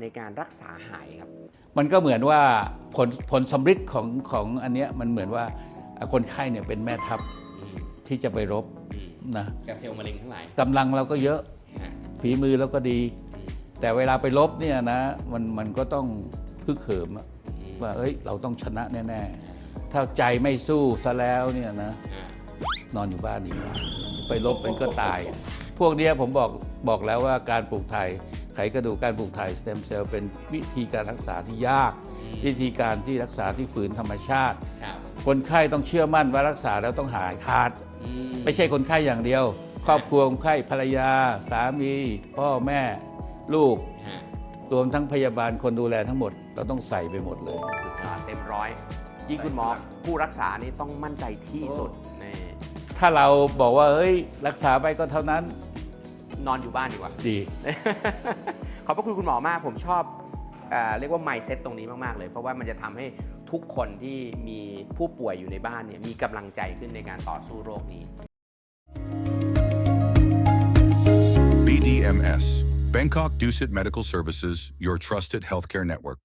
ในการรักษาหายครับ มันก็เหมือนว่าผลผลสำฤทธิ์ของของอันเนี้ยมันเหมือนว่าคนไข้เนี่ยเป็นแม่ทัพอืมที่จะไปรบอืมนะกับเซลล์มะเร็งทั้งหลายกำลังเราก็เยอะฮะฝีมือเราก็ดีอืมแต่เวลาไปรบเนี่ยนะมันมันก็ต้องพึกเหิมอะอืมว่าเอ้ยเราต้องชนะแน่ๆถ้าใจไม่สู้ซะแล้วเนี่ยนะอ่านอนอยู่บ้านดีกว่าไปรบมันก็ตาย พวกเนี้ยผมบอกบอกแล้วว่าการปลูกไทย ไขกระดูกการปลูกไทยสเต็มเซลล์เป็นวิธีการรักษาที่ยาก วิธีการที่รักษาที่ฝืนธรรมชาติ ครับคนไข้ต้องเชื่อมั่นว่ารักษาแล้วต้องหายขาด อืไม่ใช่คนไข้อย่างเดียว ครอบครัวคนไข้ภรรยา สามี พ่อแม่ ลูก ฮะรวมทั้งพยาบาลคนดูแลทั้งหมด เราต้องใส่ไปหมดเลย สุดยอดเต็มร้อย ยิ่งคุณหมอผู้รักษานี่ต้องมั่นใจที่สุดนี่ถ้าเราบอกว่าเฮ้ยรักษาไปก็เท่านั้น นอนอยู่บ้านดีกว่า ดี ขอบพระคุณคุณหมอมาก ผมชอบเออเรียกว่า mindset ตรงนี้มาก ๆ เลย เพราะว่ามันจะทำให้ทุกคนที่มีผู้ป่วยอยู่ในบ้านเนี่ยมีกำลังใจขึ้นในการต่อสู้โรคนี้ BDMS, Bangkok Dusit Medical Services, your trusted healthcare network.